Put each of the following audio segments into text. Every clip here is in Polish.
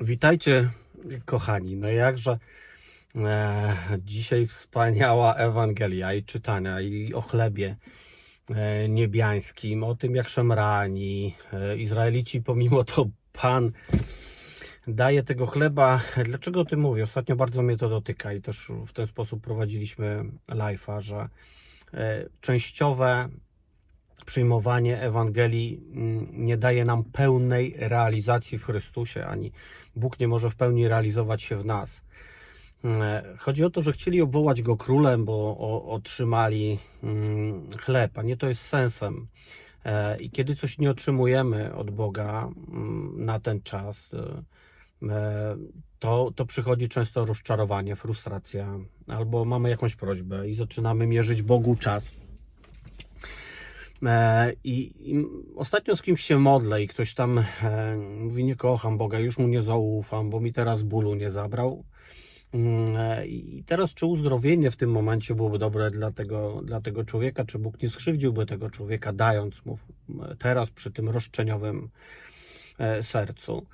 Witajcie, kochani. No jakże e, dzisiaj wspaniała Ewangelia i czytania i o chlebie e, niebiańskim, o tym jak szemrani e, Izraelici, pomimo to Pan daje tego chleba. Dlaczego o tym mówię? Ostatnio bardzo mnie to dotyka i też w ten sposób prowadziliśmy live'a, że e, częściowe przyjmowanie Ewangelii mm, nie daje nam pełnej realizacji w Chrystusie, ani Bóg nie może w pełni realizować się w nas. E, Chodzi o to, że chcieli obwołać go królem, bo otrzymali mm, chleb, a nie to jest sensem. E, I kiedy coś nie otrzymujemy od Boga mm, na ten czas, e, e, to, to przychodzi często rozczarowanie, frustracja, albo mamy jakąś prośbę i zaczynamy mierzyć Bogu czas. E, I, I ostatnio z kimś się modlę i ktoś tam e, mówi: Nie kocham Boga, już mu nie zaufam, bo mi teraz bólu nie zabrał. Mm, e, I teraz, czy uzdrowienie w tym momencie byłoby dobre dla tego, dla tego człowieka, czy Bóg nie skrzywdziłby tego człowieka, dając mu teraz przy tym roszczeniowym sercu?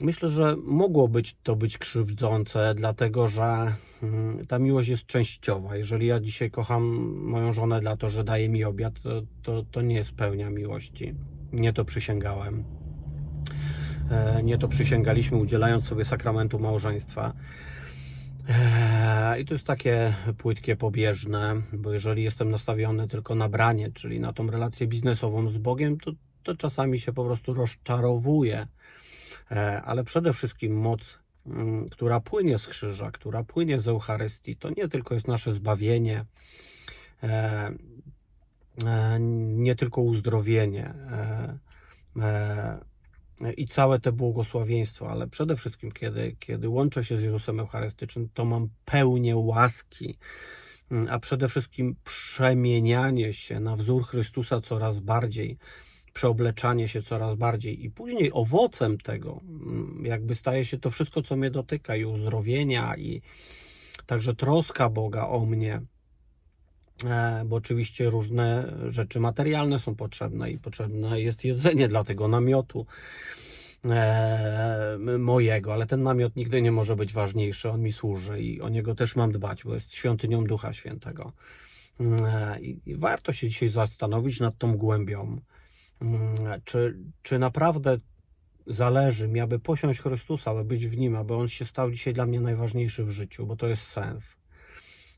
Myślę, że mogło być to być krzywdzące, dlatego że mm, ta miłość jest częściowa. Jeżeli ja dzisiaj kocham moją żonę dla to, że daje mi obiad, to, to, to nie jest pełnia miłości. Nie to przysięgałem. E, Nie to przysięgaliśmy, udzielając sobie sakramentu małżeństwa. E, I to jest takie płytkie, pobieżne, bo jeżeli jestem nastawiony tylko na branie, czyli na tą relację biznesową z Bogiem, to, to czasami się po prostu rozczarowuję. E, Ale przede wszystkim moc, mm, która płynie z krzyża, która płynie z Eucharystii, to nie tylko jest nasze zbawienie, e, e, nie tylko uzdrowienie i całe te błogosławieństwo, ale przede wszystkim, kiedy, kiedy łączę się z Jezusem Eucharystycznym, to mam pełnię łaski, mm, a przede wszystkim przemienianie się na wzór Chrystusa coraz bardziej, przeobleczanie się coraz bardziej i później owocem tego mm, jakby staje się to wszystko, co mnie dotyka i uzdrowienia i także troska Boga o mnie, E, bo oczywiście różne rzeczy materialne są potrzebne i potrzebne jest jedzenie dla tego namiotu e, mojego, ale ten namiot nigdy nie może być ważniejszy, on mi służy i o niego też mam dbać, bo jest świątynią Ducha Świętego. E, I warto się dzisiaj zastanowić nad tą głębią, Mm, czy, czy naprawdę zależy mi, aby posiąść Chrystusa, aby być w Nim, aby On się stał dzisiaj dla mnie najważniejszy w życiu, bo to jest sens.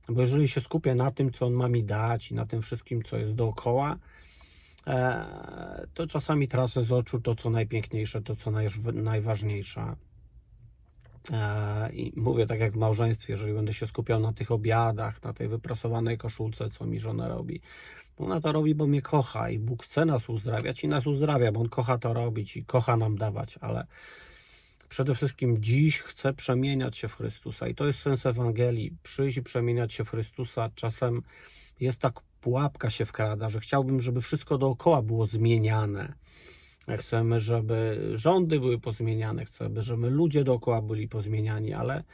Bo jeżeli się skupię na tym, co On ma mi dać i na tym wszystkim, co jest dookoła, e, to czasami tracę z oczu to, co najpiękniejsze, to, co naj, najważniejsze. E, I mówię tak jak w małżeństwie, jeżeli będę się skupiał na tych obiadach, na tej wyprasowanej koszulce, co mi żona robi, ona to robi, bo mnie kocha i Bóg chce nas uzdrawiać i nas uzdrawia, bo On kocha to robić i kocha nam dawać, ale przede wszystkim dziś chce przemieniać się w Chrystusa i to jest sens Ewangelii. Przyjść i przemieniać się w Chrystusa. Czasem jest tak pułapka się wkrada, że chciałbym, żeby wszystko dookoła było zmieniane. Chcemy, żeby rządy były pozmieniane, chcemy, żeby ludzie dookoła byli pozmieniani, ale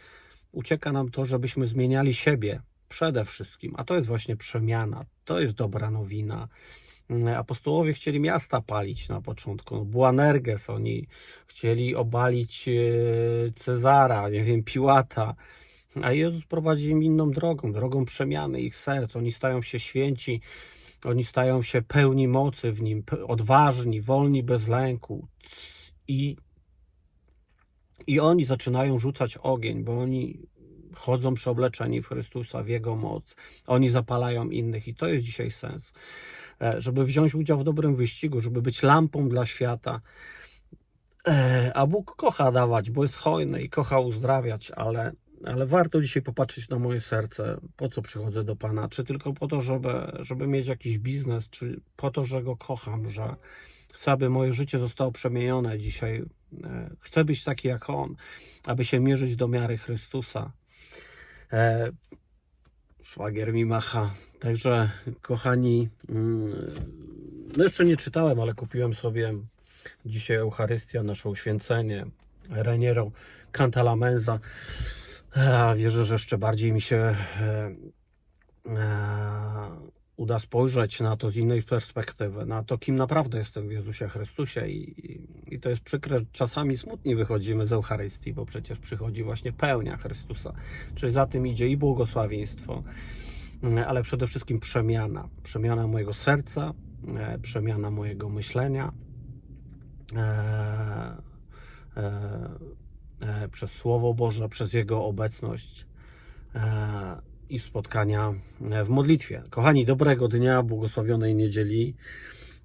ucieka nam to, żebyśmy zmieniali siebie przede wszystkim, a to jest właśnie przemiana, to jest dobra nowina. Apostołowie chcieli miasta palić na początku, no, Buanerges, oni chcieli obalić e, Cezara, nie wiem, Piłata, a Jezus prowadzi im inną drogą, drogą przemiany ich serc. Oni stają się święci, oni stają się pełni mocy w nim, odważni, wolni bez lęku. I, I oni zaczynają rzucać ogień, bo oni chodzą przeobleczeni w Chrystusa, w Jego moc. Oni zapalają innych i to jest dzisiaj sens. E, Żeby wziąć udział w dobrym wyścigu, żeby być lampą dla świata. E, A Bóg kocha dawać, bo jest hojny i kocha uzdrawiać, ale, ale warto dzisiaj popatrzeć na moje serce, po co przychodzę do Pana. Czy tylko po to, żeby, żeby mieć jakiś biznes, czy po to, że Go kocham, że chcę, aby moje życie zostało przemienione dzisiaj. E, Chcę być taki jak On, aby się mierzyć do miary Chrystusa. E, Szwagier mi macha. Także, kochani, mm, no jeszcze nie czytałem, ale kupiłem sobie dzisiaj Eucharystia, nasze uświęcenie, Reniero Cantalamenza. Wierzę, że jeszcze bardziej mi się e, e, uda spojrzeć na to z innej perspektywy, na to, kim naprawdę jestem w Jezusie Chrystusie. I, i, to jest przykre, czasami smutni wychodzimy z Eucharystii, bo przecież przychodzi właśnie pełnia Chrystusa. Czyli za tym idzie i błogosławieństwo, mm, ale przede wszystkim przemiana. Przemiana mojego serca, e, przemiana mojego myślenia. Przez Słowo Boże, przez Jego obecność e, i spotkania e, w modlitwie. Kochani, dobrego dnia, błogosławionej niedzieli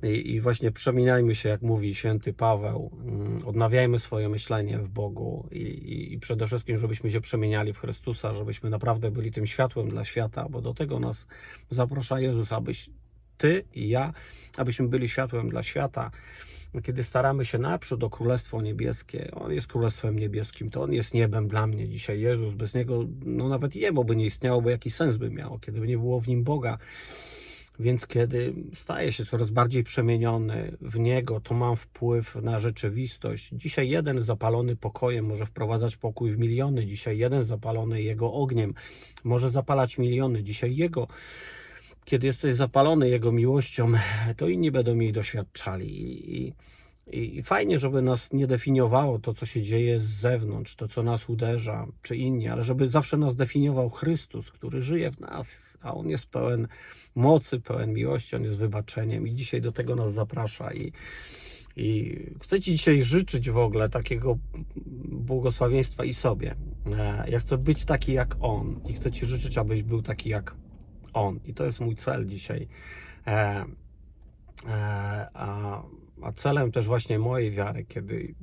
i, właśnie przemieniajmy się, jak mówi święty Paweł, mm, odnawiajmy swoje myślenie w Bogu i, i, i przede wszystkim, żebyśmy się przemieniali w Chrystusa, żebyśmy naprawdę byli tym światłem dla świata, bo do tego nas zaprasza Jezus, abyś Ty i ja, abyśmy byli światłem dla świata kiedy staramy się naprzód o Królestwo Niebieskie, On jest Królestwem Niebieskim, to On jest niebem dla mnie dzisiaj. Jezus, bez Niego no nawet jebo by nie istniało, bo jaki sens by miało, kiedy by nie było w Nim Boga. Więc kiedy staję się coraz bardziej przemieniony w Niego, to mam wpływ na rzeczywistość. Dzisiaj jeden zapalony pokojem może wprowadzać pokój w miliony. Dzisiaj jeden zapalony Jego ogniem może zapalać miliony. Dzisiaj Jego kiedy jesteś zapalony Jego miłością, to inni będą jej doświadczali. I, i, I fajnie, żeby nas nie definiowało to, co się dzieje z zewnątrz, to, co nas uderza, czy inni, ale żeby zawsze nas definiował Chrystus, który żyje w nas, a On jest pełen mocy, pełen miłości, On jest wybaczeniem i dzisiaj do tego nas zaprasza. I, i chcę Ci dzisiaj życzyć w ogóle takiego błogosławieństwa i sobie. E, Ja chcę być taki jak On i chcę Ci życzyć, abyś był taki jak on. I to jest mój cel dzisiaj. E, e, a, a celem też właśnie mojej wiary, kiedy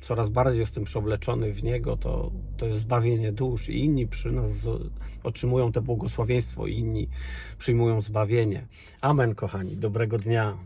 coraz bardziej jestem przeobleczony w Niego, to, to jest zbawienie dusz i inni przy nas otrzymują to błogosławieństwo, inni przyjmują zbawienie. Amen, kochani. Dobrego dnia.